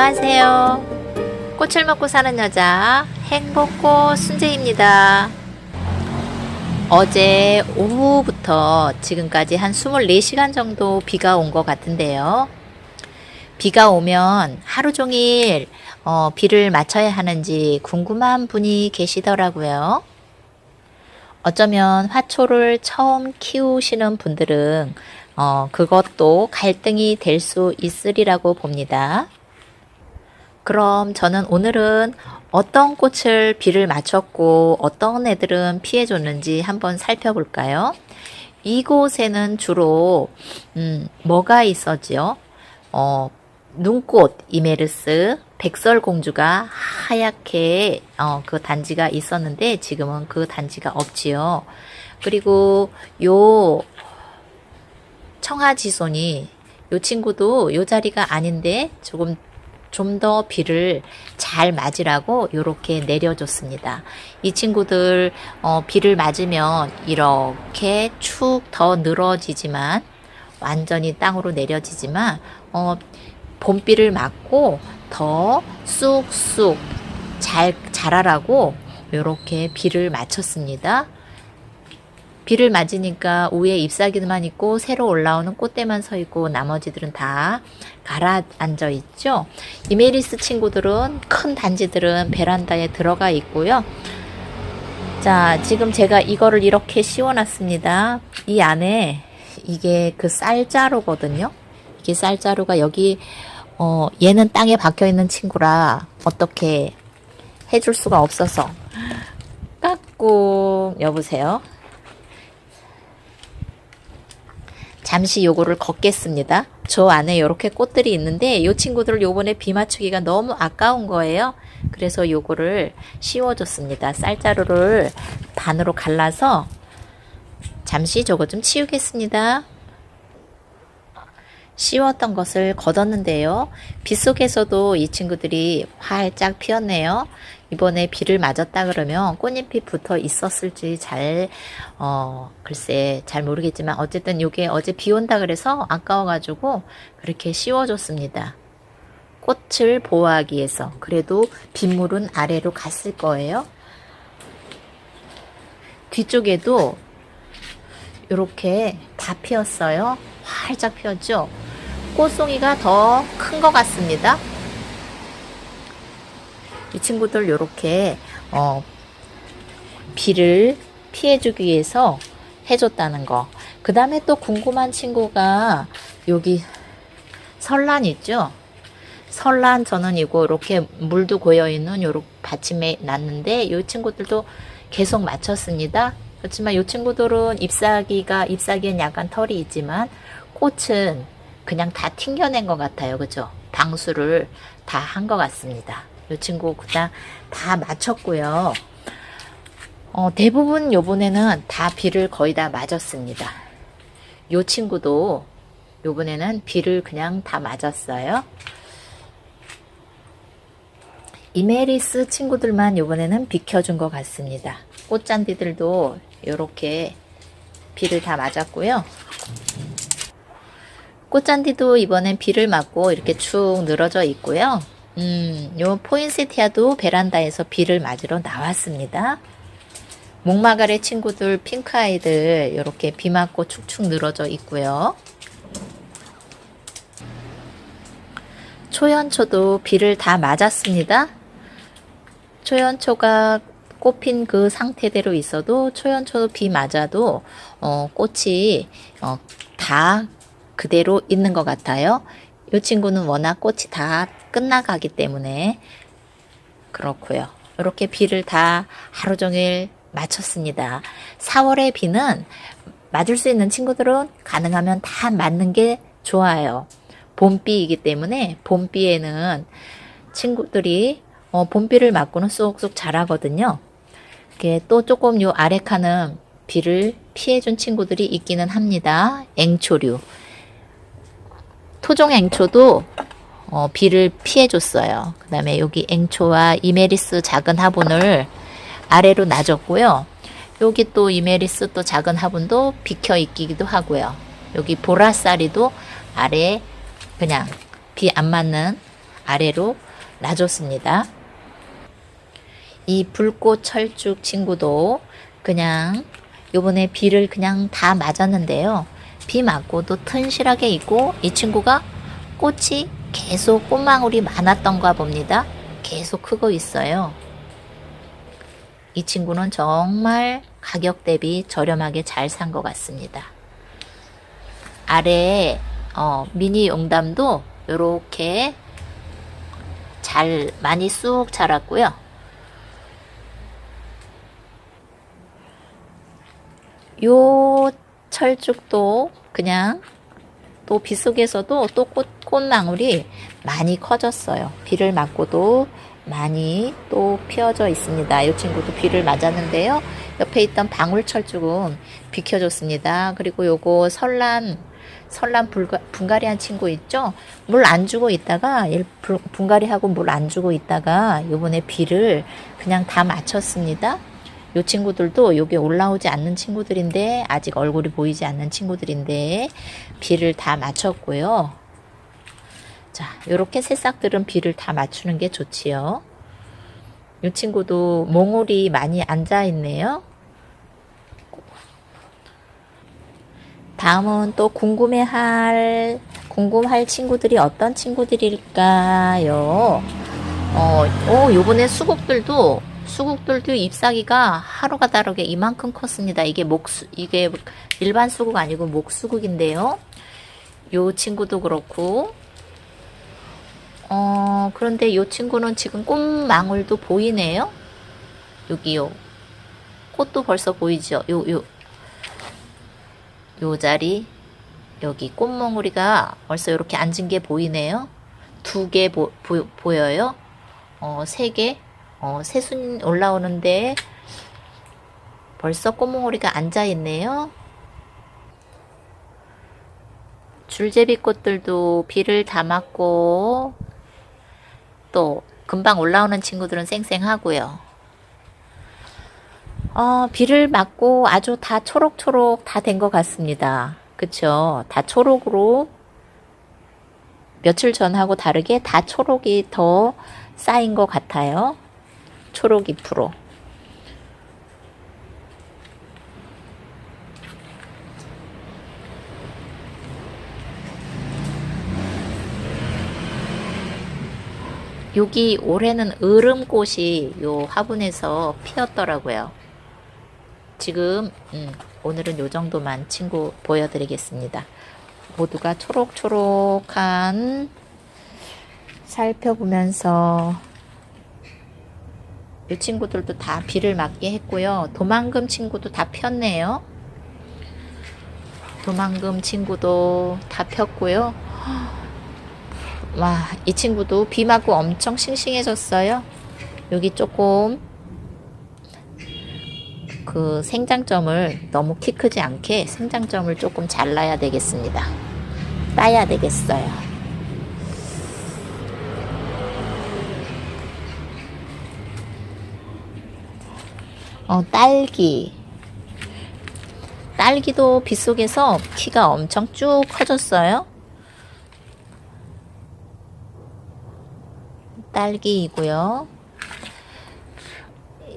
안녕하세요. 꽃을 먹고 사는 여자 행복꽃 순재입니다. 어제 오후부터 지금까지 한 24시간 정도 비가 온 것 같은데요. 비가 오면 하루 종일 어, 비를 맞춰야 하는지 궁금한 분이 계시더라고요. 어쩌면 화초를 처음 키우시는 분들은 어, 그것도 갈등이 될 수 있으리라고 봅니다. 그럼 저는 오늘은 어떤 꽃을 비를 맞췄고 어떤 애들은 피해줬는지 한번 살펴볼까요? 이곳에는 주로 음, 뭐가 있었지요? 어, 눈꽃 이메르스 백설공주가 하얗게 어, 그 단지가 있었는데 지금은 그 단지가 없지요. 그리고 요 청아지손이 요 친구도 요 자리가 아닌데 조금 좀 더 비를 잘 맞으라고 이렇게 내려줬습니다. 이 친구들 어, 비를 맞으면 이렇게 축 더 늘어지지만 완전히 땅으로 내려지지만 어, 봄비를 맞고 더 쑥쑥 잘 자라라고 이렇게 비를 맞췄습니다. 비를 맞으니까 위에 잎사귀만 있고 새로 올라오는 꽃대만 서 있고 나머지들은 다 가라앉아 있죠. 이메리스 친구들은 큰 단지들은 베란다에 들어가 있고요. 자, 지금 제가 이거를 이렇게 씌워놨습니다. 이 안에 이게 그 쌀자루거든요. 이게 쌀자루가 여기 어, 얘는 땅에 박혀 있는 친구라 어떻게 해줄 수가 없어서 깎고 여보세요. 잠시 요거를 걷겠습니다. 저 안에 이렇게 꽃들이 있는데 요 친구들을 요번에 비 맞추기가 너무 아까운 거예요. 그래서 요거를 씌워줬습니다. 쌀자루를 반으로 갈라서 잠시 저거 좀 치우겠습니다. 씌웠던 것을 걷었는데요. 비 속에서도 이 친구들이 활짝 피었네요. 이번에 비를 맞았다 그러면 꽃잎이 붙어 있었을지 잘, 어, 글쎄, 잘 모르겠지만 어쨌든 요게 어제 비 온다 그래서 아까워가지고 그렇게 씌워줬습니다. 꽃을 보호하기 위해서. 그래도 빗물은 아래로 갔을 거예요. 뒤쪽에도 이렇게 다 피었어요. 활짝 피었죠? 꽃송이가 더 큰 것 같습니다. 이 친구들 이렇게 어, 비를 피해주기 위해서 해줬다는 거. 그 다음에 또 궁금한 친구가 여기 설란 있죠? 설란 저는 이거 이렇게 물도 고여 있는 요렇게 받침에 놨는데 이 친구들도 계속 맞췄습니다. 그렇지만 이 친구들은 잎사귀가 잎사귀엔 약간 털이 있지만 꽃은 그냥 다 튕겨낸 것 같아요. 그죠? 방수를 다 한 것 같습니다. 이 친구 그냥 다 맞췄고요. 어, 대부분 요번에는 다 비를 거의 다 맞았습니다. 요 친구도 요번에는 비를 그냥 다 맞았어요. 이메리스 친구들만 요번에는 비켜준 것 같습니다. 꽃잔디들도 이렇게 비를 다 맞았고요. 꽃잔디도 이번엔 비를 맞고 이렇게 축 늘어져 있고요. 음, 요 포인세티아도 베란다에서 비를 맞으러 나왔습니다. 목마가의 친구들 핑크아이들 이렇게 비 맞고 축축 늘어져 있고요. 초연초도 비를 다 맞았습니다. 초연초가 꽃핀 그 상태대로 있어도 초연초도 비 맞아도 어, 꽃이 어, 다 그대로 있는 것 같아요. 이 친구는 워낙 꽃이 다 끝나가기 때문에 그렇고요. 이렇게 비를 다 하루 종일 맞췄습니다. 4월의 비는 맞을 수 있는 친구들은 가능하면 다 맞는 게 좋아요. 봄비이기 때문에 봄비에는 친구들이 어, 봄비를 맞고는 쏙쏙 자라거든요. 이게 또 조금 요 아래 칸은 비를 피해준 친구들이 있기는 합니다. 앵초류. 토종 앵초도 어, 비를 피해줬어요. 그 다음에 여기 앵초와 이메리스 작은 화분을 아래로 놔줬고요. 여기 또 이메리스 또 작은 화분도 비켜 있기도 하고요. 여기 보라쌀이도 아래 그냥 비 안 맞는 아래로 놔줬습니다. 이 불꽃 철쭉 친구도 그냥 요번에 비를 그냥 다 맞았는데요. 비 맞고도 튼실하게 있고 이 친구가 꽃이 계속 꽃망울이 많았던가 봅니다. 계속 크고 있어요. 이 친구는 정말 가격 대비 저렴하게 잘 산 것 같습니다. 아래에 어, 미니 용담도 이렇게 잘 많이 쑥 자랐고요. 요 철쭉도 그냥 또 빗속에서도 또 꽃, 꽃망울이 많이 커졌어요. 비를 맞고도 많이 또 피어져 있습니다. 이 친구도 비를 맞았는데요. 옆에 있던 방울철쭉은 비켜줬습니다. 그리고 요거 설란 설란 불가, 분갈이한 친구 있죠? 물 안 주고 있다가 분갈이하고 물 안 주고 있다가 요번에 비를 그냥 다 맞췄습니다. 요 친구들도 여기 올라오지 않는 친구들인데 아직 얼굴이 보이지 않는 친구들인데 비를 다 맞췄고요. 자, 요렇게 새싹들은 비를 다 맞추는 게 좋지요. 요 친구도 몽울이 많이 앉아 있네요. 다음은 또 궁금해할 궁금할 친구들이 어떤 친구들일까요? 어, 오, 요번에 수국들도 수국들도 잎사귀가 하루가 다르게 이만큼 컸습니다. 이게 목수 이게 일반 수국 아니고 목수국인데요. 요 친구도 그렇고 어, 그런데 요 친구는 지금 꽃망울도 보이네요. 여기요. 꽃도 벌써 보이죠? 요, 요, 요 자리. 여기 꽃몽우리가 벌써 이렇게 앉은 게 보이네요. 두 개 보여요. 어, 세 개. 어, 새순 올라오는데 벌써 꽃몽우리가 앉아 있네요. 줄제비 꽃들도 비를 다 맞고 또 금방 올라오는 친구들은 쌩쌩하고요. 어, 비를 맞고 아주 다 초록초록 다 된 것 같습니다. 그쵸? 다 초록으로 며칠 전하고 다르게 다 초록이 더 쌓인 것 같아요. 초록 잎으로. 여기 올해는 으름꽃이 요 화분에서 피었더라고요. 지금 음, 오늘은 요 정도만 친구 보여드리겠습니다. 모두가 초록초록한 살펴보면서 이 친구들도 다 비를 맞게 했고요. 도망금 친구도 다 폈네요. 도망금 친구도 다 폈고요. 와, 이 친구도 비 맞고 엄청 싱싱해졌어요. 여기 조금 그 생장점을 너무 키 크지 않게 생장점을 조금 잘라야 되겠습니다. 따야 되겠어요. 어, 딸기. 딸기도 빗속에서 키가 엄청 쭉 커졌어요. 딸기이고요.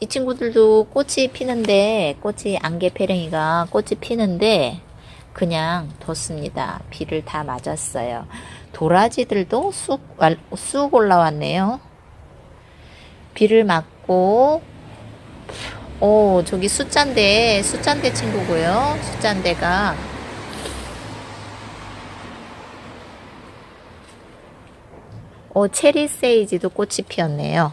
이 친구들도 꽃이 피는데 꽃이 안개패랭이가 꽃이 피는데 그냥 뒀습니다. 비를 다 맞았어요. 도라지들도 쑥, 쑥 올라왔네요. 비를 맞고 오 저기 숫잔대 숫잔대 친구고요. 숫잔대가 오 체리 세이지도 꽃이 피었네요.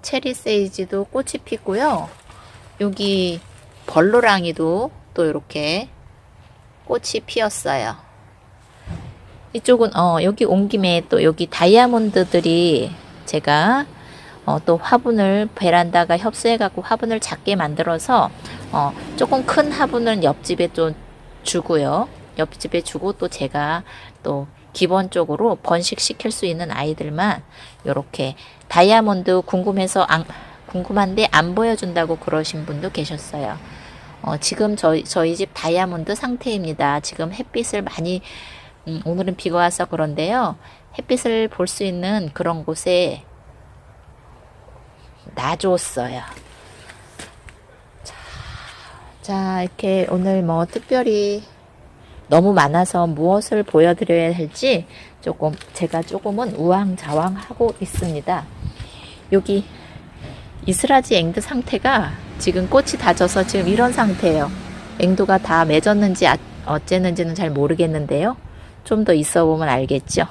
체리 세이지도 꽃이 피고요. 여기 벌로랑이도 또 이렇게 꽃이 피었어요. 이쪽은 어 여기 온 김에 또 여기 다이아몬드들이 제가 어, 또 화분을 베란다가 협소해 갖고 화분을 작게 만들어서 어, 조금 큰 화분은 옆집에 좀 주고요. 옆집에 주고 또 제가 또 기본적으로 번식시킬 수 있는 아이들만 이렇게 다이아몬드 궁금해서 안, 궁금한데 안 보여준다고 그러신 분도 계셨어요. 어, 지금 저희, 저희 집 다이아몬드 상태입니다. 지금 햇빛을 많이, 음, 오늘은 비가 와서 그런데요. 햇빛을 볼 수 있는 그런 곳에 놔줬어요. 자, 자, 이렇게 오늘 뭐 특별히 너무 많아서 무엇을 보여드려야 할지 조금, 제가 조금은 우왕좌왕하고 있습니다. 여기 이스라지 앵드 상태가 지금 꽃이 다 져서 지금 이런 상태예요. 앵도가 다 맺었는지 아- 어쨌는지는 잘 모르겠는데요. 좀 더 있어 보면 알겠죠.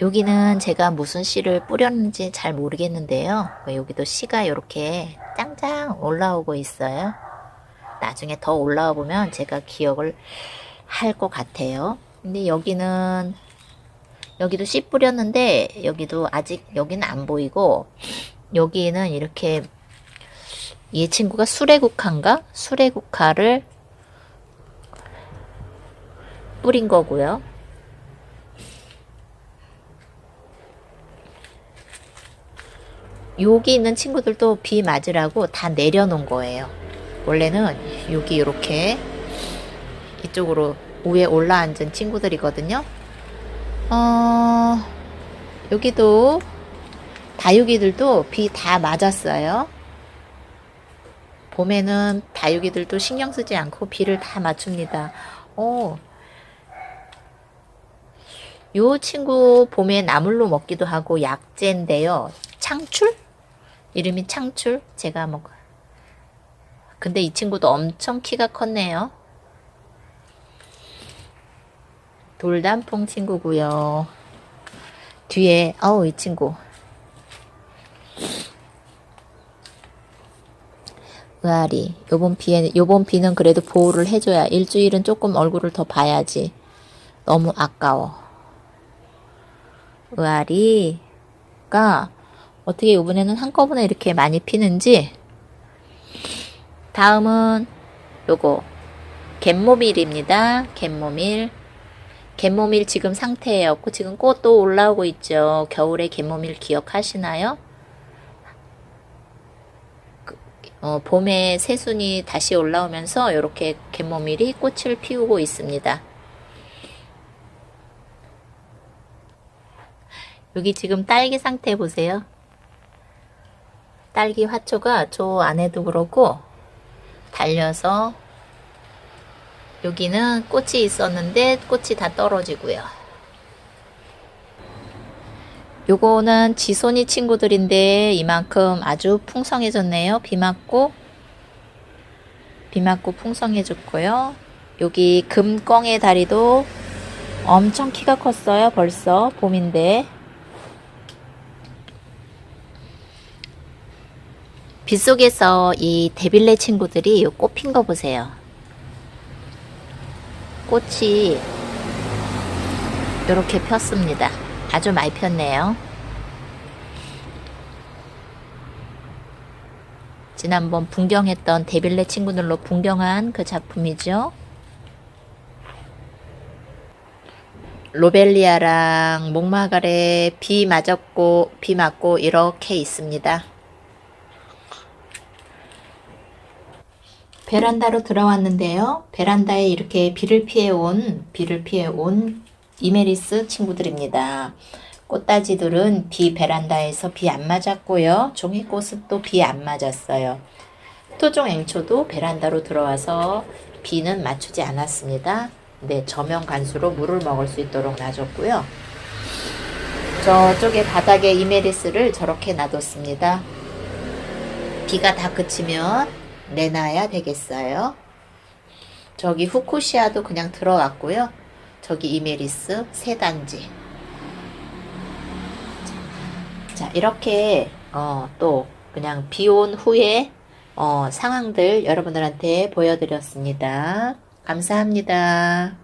여기는 제가 무슨 씨를 뿌렸는지 잘 모르겠는데요. 여기도 씨가 이렇게 짱짱 올라오고 있어요. 나중에 더 올라와 보면 제가 기억을 할 것 같아요. 근데 여기는 여기도 씨 뿌렸는데 여기도 아직 여기는 안 보이고 여기는 이렇게 이 친구가 수레국화인가? 수레국화를 뿌린 거고요. 여기 있는 친구들도 비 맞으라고 다 내려놓은 거예요. 원래는 여기 이렇게 이쪽으로 위에 올라앉은 친구들이거든요. 어, 여기도 다육이들도 비 다 맞았어요. 봄에는 다육이들도 신경 쓰지 않고 비를 다 맞춥니다. 어, 요 친구 봄에 나물로 먹기도 하고 약재인데요. 창출? 이름이 창출? 제가 뭐 근데 이 친구도 엄청 키가 컸네요. 돌단풍 친구고요. 뒤에 아우 이 친구 의아리 요번 비에 요번 비는 그래도 보호를 해줘야 일주일은 조금 얼굴을 더 봐야지 너무 아까워 의아리가 어떻게 요번에는 한꺼번에 이렇게 많이 피는지 다음은 요거 갯모밀입니다 갯모밀 갯모밀 지금 상태였고 지금 꽃도 올라오고 있죠. 겨울에 갯모밀 기억하시나요? 그, 어, 봄에 새순이 다시 올라오면서 이렇게 갯모밀이 꽃을 피우고 있습니다. 여기 지금 딸기 상태 보세요. 딸기 화초가 저 안에도 그렇고 달려서 여기는 꽃이 있었는데 꽃이 다 떨어지고요. 요거는 지손이 친구들인데 이만큼 아주 풍성해졌네요. 비 맞고 비 맞고 풍성해졌고요. 여기 금광의 다리도 엄청 키가 컸어요. 벌써 봄인데 빗속에서 이 데빌레 친구들이 꽃핀 거 보세요. 꽃이 이렇게 폈습니다. 아주 많이 폈네요. 지난번 분경했던 데빌레 친구들로 분경한 그 작품이죠. 로벨리아랑 목마갈에 비 맞았고 비 맞고 이렇게 있습니다. 베란다로 들어왔는데요. 베란다에 이렇게 비를 피해 온, 비를 피해 온 이메리스 친구들입니다. 꽃다지들은 비 베란다에서 비 안 맞았고요. 종이꽃은 또 비 안 맞았어요. 토종 앵초도 베란다로 들어와서 비는 맞추지 않았습니다. 네, 저면 간수로 물을 먹을 수 있도록 놔줬고요. 저쪽에 바닥에 이메리스를 저렇게 놔뒀습니다. 비가 다 그치면 내놔야 되겠어요. 저기 후쿠시아도 그냥 들어갔고요. 저기 이메리스 세 단지. 자, 이렇게 어, 또 그냥 비온 후에 어, 상황들 여러분들한테 보여드렸습니다. 감사합니다.